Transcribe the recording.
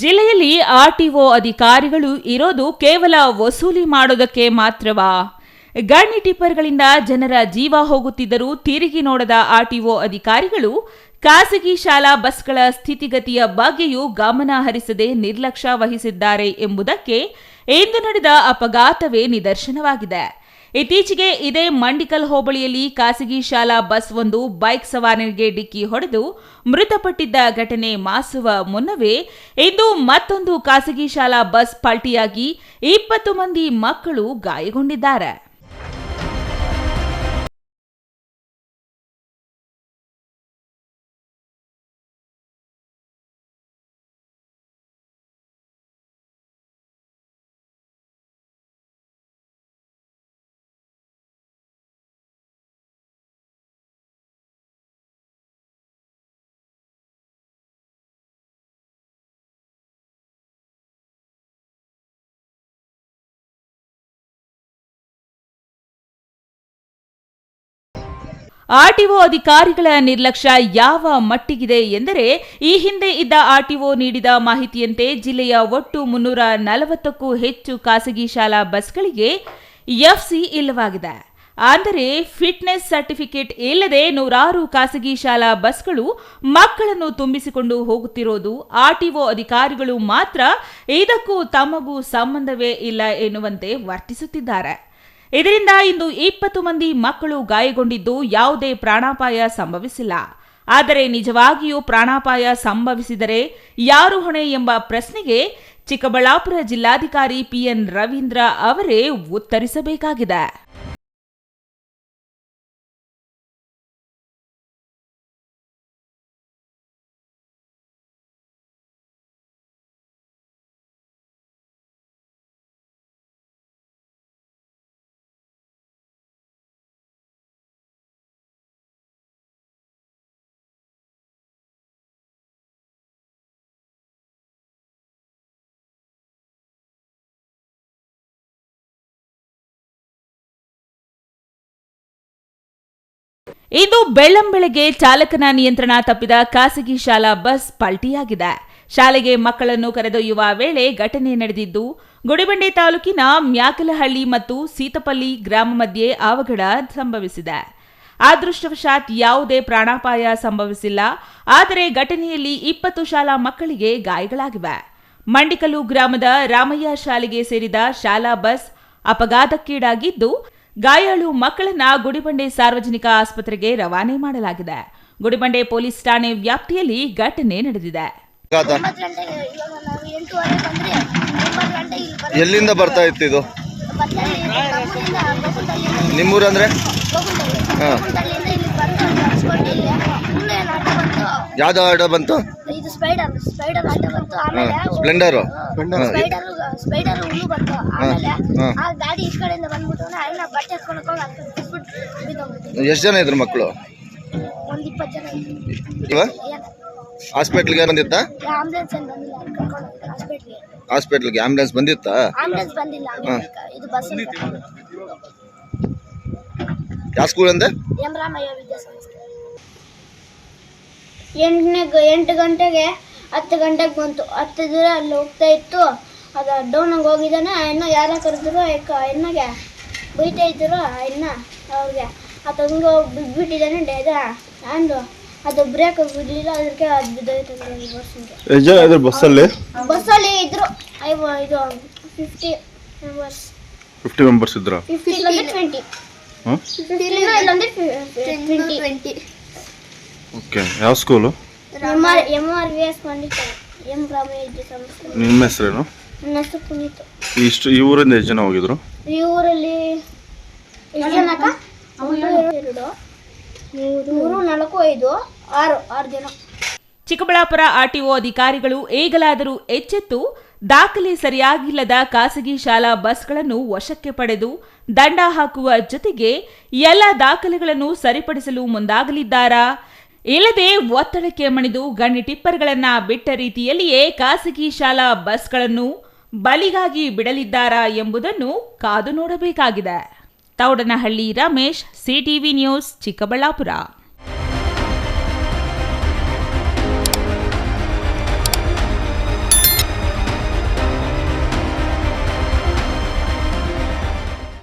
ಜಿಲ್ಲೆಯಲ್ಲಿ ಆರ್ಟಿಒ ಅಧಿಕಾರಿಗಳು ಇರೋದು ಕೇವಲ ವಸೂಲಿ ಮಾಡೋದಕ್ಕೆ ಮಾತ್ರವಾ? ಗಣಿ ಟಿಪ್ಪರ್ಗಳಿಂದ ಜನರ ಜೀವ ಹೋಗುತ್ತಿದ್ದರೂ ತಿರುಗಿ ನೋಡದ ಆರ್ಟಿಒ ಅಧಿಕಾರಿಗಳು, ಖಾಸಗಿ ಶಾಲಾ ಬಸ್ಗಳ ಸ್ಥಿತಿಗತಿಯ ಬಗ್ಗೆಯೂ ಗಮನ ಹರಿಸದೆ ನಿರ್ಲಕ್ಷ್ಯ ವಹಿಸಿದ್ದಾರೆ ಎಂಬುದಕ್ಕೆ ಇಂದು ನಡೆದ ಅಪಘಾತವೇ ನಿದರ್ಶನವಾಗಿದೆ. ಇತ್ತೀಚೆಗೆ ಇದೇ ಮಂಡಿಕಲ್ ಹೋಬಳಿಯಲ್ಲಿ ಖಾಸಗಿ ಶಾಲಾ ಬಸ್ ಒಂದು ಬೈಕ್ ಸವಾರನಿಗೆ ಡಿಕ್ಕಿ ಹೊಡೆದು ಮೃತಪಟ್ಟಿದ್ದ ಘಟನೆ ಮಾಸುವ ಮುನ್ನವೇ ಇಂದು ಮತ್ತೊಂದು ಖಾಸಗಿ ಶಾಲಾ ಬಸ್ ಪಲ್ಟಿಯಾಗಿ ಇಪ್ಪತ್ತು ಮಂದಿ ಮಕ್ಕಳು ಗಾಯಗೊಂಡಿದ್ದಾರೆ. ಆರ್ಟಿಒ ಅಧಿಕಾರಿಗಳ ನಿರ್ಲಕ್ಷ್ಯ ಯಾವ ಮಟ್ಟಿಗಿದೆ ಎಂದರೆ, ಈ ಹಿಂದೆ ಇದ್ದ ಆರ್ಟಿಒ ನೀಡಿದ ಮಾಹಿತಿಯಂತೆ ಜಿಲ್ಲೆಯ ಒಟ್ಟು ಮುನ್ನೂರ ನಲವತ್ತಕ್ಕೂ ಹೆಚ್ಚು ಖಾಸಗಿ ಶಾಲಾ ಬಸ್ಗಳಿಗೆ ಎಫ್ಸಿ ಇಲ್ಲವಾಗಿದೆ. ಆದರೆ ಫಿಟ್ನೆಸ್ ಸರ್ಟಿಫಿಕೇಟ್ ಇಲ್ಲದೆ ನೂರಾರು ಖಾಸಗಿ ಶಾಲಾ ಬಸ್ಗಳು ಮಕ್ಕಳನ್ನು ತುಂಬಿಸಿಕೊಂಡು ಹೋಗುತ್ತಿರೋದು ಆರ್ಟಿಒ ಅಧಿಕಾರಿಗಳು ಮಾತ್ರ ಇದಕ್ಕೂ ತಮಗೂ ಸಂಬಂಧವೇ ಇಲ್ಲ ಎನ್ನುವಂತೆ ವರ್ತಿಸುತ್ತಿದ್ದಾರೆ. ಇದರಿಂದ ಇಂದು ಇಪ್ಪತ್ತು ಮಂದಿ ಮಕ್ಕಳು ಗಾಯಗೊಂಡಿದ್ದು ಯಾವುದೇ ಪ್ರಾಣಾಪಾಯ ಸಂಭವಿಸಿಲ್ಲ. ಆದರೆ ನಿಜವಾಗಿಯೂ ಪ್ರಾಣಾಪಾಯ ಸಂಭವಿಸಿದರೆ ಯಾರು ಹೊಣೆ ಎಂಬ ಪ್ರಶ್ನೆಗೆ ಚಿಕ್ಕಬಳ್ಳಾಪುರ ಜಿಲ್ಲಾಧಿಕಾರಿ ಪಿಎನ್ ರವೀಂದ್ರ ಅವರೇ ಉತ್ತರಿಸಬೇಕಾಗಿದೆ. ಇಂದು ಬೆಳ್ಳಂಬೆಳಗ್ಗೆ ಚಾಲಕನ ನಿಯಂತ್ರಣ ತಪ್ಪಿದ ಖಾಸಗಿ ಶಾಲಾ ಬಸ್ ಪಲ್ಟಿಯಾಗಿದೆ. ಶಾಲೆಗೆ ಮಕ್ಕಳನ್ನು ಕರೆದೊಯ್ಯುವ ವೇಳೆ ಘಟನೆ ನಡೆದಿದ್ದು, ಗುಡಿಬಂಡೆ ತಾಲೂಕಿನ ಮ್ಯಾಕಲಹಳ್ಳಿ ಮತ್ತು ಸೀತಪಲ್ಲಿ ಗ್ರಾಮ ಮಧ್ಯೆ ಅವಘಡ ಸಂಭವಿಸಿದೆ. ಅದೃಷ್ಟವಶಾತ್ ಯಾವುದೇ ಪ್ರಾಣಾಪಾಯ ಸಂಭವಿಸಿಲ್ಲ, ಆದರೆ ಘಟನೆಯಲ್ಲಿ ಇಪ್ಪತ್ತು ಶಾಲಾ ಮಕ್ಕಳಿಗೆ ಗಾಯಗಳಾಗಿವೆ. ಮಂಡಿಕಲು ಗ್ರಾಮದ ರಾಮಯ್ಯ ಶಾಲೆಗೆ ಸೇರಿದ ಶಾಲಾ ಬಸ್ ಅಪಘಾತಕ್ಕೀಡಾಗಿದ್ದು ಗಾಯಾಳು ಮಕ್ಕಳನ್ನ ಗುಡಿಬಂಡೆ ಸಾರ್ವಜನಿಕ ಆಸ್ಪತ್ರೆಗೆ ರವಾನೆ ಮಾಡಲಾಗಿದೆ. ಗುಡಿಬಂಡೆ ಪೊಲೀಸ್ ಠಾಣೆ ವ್ಯಾಪ್ತಿಯಲ್ಲಿ ಘಟನೆ ನಡೆದಿದೆ. ಎಲ್ಲಿಂದ ಬರ್ತಾ ಇತ್ತು ಇದು? ನಿಮ್ಮೂರಂದ್ರೆ? ಯಾವ್ದು ಆರ್ಡರ್ ಬಂತು? ಸ್ಪೈಡರ್ ಸ್ಪೈಡರ್ ಆಟ ಬಂತು. ಆಮೇಲೆ ಸ್ಪ್ಲೆಂಡರ್? ಸ್ಪೈಡರ್ ಸ್ಪೈಡರ್ ಹುಲ್ಲು ಬಂತು. ಆಮೇಲೆ ಆ ಗಾಡಿ ಈ ಕಡೆಯಿಂದ ಬಂದ್ಬಿಟ್ಟು ಅಣ್ಣ ಬಟ್ಟೆ ಎತ್ಕೊಂಡು ಹೋಗಿ ಅಲ್ಲಿ ಎಷ್ಟು ಜನ ಇದ್ರು ಮಕ್ಕಳು? ಒಂದು ಇಪ್ಪತ್ತು ಜನ. ಇವ? ಹಾಸ್ಪಿಟ್ಲ್ಗೆ ಬಂದಿತ್ತಾ? ಆಂಬುಲೆನ್ಸ್ ಏನು ಬಂದಿಲ್ಲ. ಕರ್ಕೊಂಡು ಹೋಗ್ತಾರೆ ಹಾಸ್ಪಿಟ್ಲ್ಗೆ. ಆಂಬುಲೆನ್ಸ್ ಬಂದಿತ್ತಾ? ಆಂಬುಲೆನ್ಸ್ ಬಂದಿಲ್ಲ. ಇದು ಬಸ್ ಯಾವ ಸ್ಕೂಲ್ ಅಂದೆ? ಎಂ ರಾಮಯ್ಯ ವಿದ್ಯಾಸಂಸ್ಥೆ. ಎಂಟನೇ ಎಂಟು ಗಂಟೆಗೆ ಹತ್ತು ಗಂಟೆಗೆ ಬಂತು. ಹತ್ತು ದಿನ ಅಲ್ಲಿ ಹೋಗ್ತಾ ಇತ್ತು. ಅದು ಡೌನಾಗಿ ಹೋಗಿದ್ದಾನೆ. ಇನ್ನ ಯಾರ ಕರೆದ್ರು ಯಾಕ ಎಣ್ಣಗೆ ಬೈತಾ ಇದ್ರು ಇನ್ನ ಅವ್ರಿಗೆ. ಆ ಹಂಗೆ ಹೋಗಿ ಬಿದ್ದುಬಿಟ್ಟಿದ್ದಾನೆ ಡೇದ. ಅಂದು ಅದು ಬ್ರೇಕ್ ಬಿಡಲಿಲ್ಲ. ಅದಕ್ಕೆ ಅದು ಬಿದ್ದೋಯ್ತು ಇದ್ರು ಬಸ್ಸಲ್ಲಿ? ಬಸ್ಸಲ್ಲಿ ಇದ್ರು. ಐವ ಇದು ಫಿಫ್ಟಿ ಮೆಂಬರ್ಸ್ ಫಿಫ್ಟಿ ಮೆಂಬರ್ಸ್ ಇದ್ರು? ಫಿಫ್ಟಿ ಇಲ್ಲಂದ್ರೆ ಟ್ವೆಂಟಿ ಹಾಂ? ಇಲ್ಲಂದ್ರೆ ಟ್ವೆಂಟಿ ಟ್ವೆಂಟಿ ಓಕೆ ಯಾವ school M R M R V S Pandita M Ramaiah ವಿದ್ಯಾಸಂಸ್ಥೆ ನಿಮ್ಮ ಹೆಸರೇನು? ನನ್ನ ಹೆಸರು ಪುನೀತ್. ಇಷ್ಟು ಈ ಊರಿಂದ ಎಷ್ಟು ಜನ ಹೋಗಿದ್ರು? ಈ ಊರಲ್ಲಿ ಎಷ್ಟು ಜನ ಅಕ್ಕ? ಒಂದು ಎರಡು ಮೂರು ನಾಲ್ಕು ಐದು ಆರು ಆರು ಜನ. ಚಿಕ್ಕಬಳ್ಳಾಪುರ ಆರ್ಟಿಒ ಅಧಿಕಾರಿಗಳು ಈಗಲಾದರೂ ಎಚ್ಚೆತ್ತು ದಾಖಲೆ ಸರಿಯಾಗಿಲ್ಲದ ಖಾಸಗಿ ಶಾಲಾ ಬಸ್ಗಳನ್ನು ವಶಕ್ಕೆ ಪಡೆದು ದಂಡ ಹಾಕುವ ಜೊತೆಗೆ ಎಲ್ಲ ದಾಖಲೆಗಳನ್ನು ಸರಿಪಡಿಸಲು ಮುಂದಾಗಲಿದ್ದಾರಾ? ಇಲ್ಲದೆ ಒತ್ತಡಕ್ಕೆ ಮಣಿದು ಗಣಿ ಟಿಪ್ಪರ್ಗಳನ್ನ ಬಿಟ್ಟ ರೀತಿಯಲ್ಲಿಯೇ ಖಾಸಗಿ ಶಾಲಾ ಬಸ್ಗಳನ್ನು ಬಲಿಗಾಗಿ ಬಿಡಲಿದ್ದಾರಾ ಎಂಬುದನ್ನು ಕಾದು ನೋಡಬೇಕಾಗಿದೆ. Toudanahalli Ramesh, CTV news, Chikkaballapur.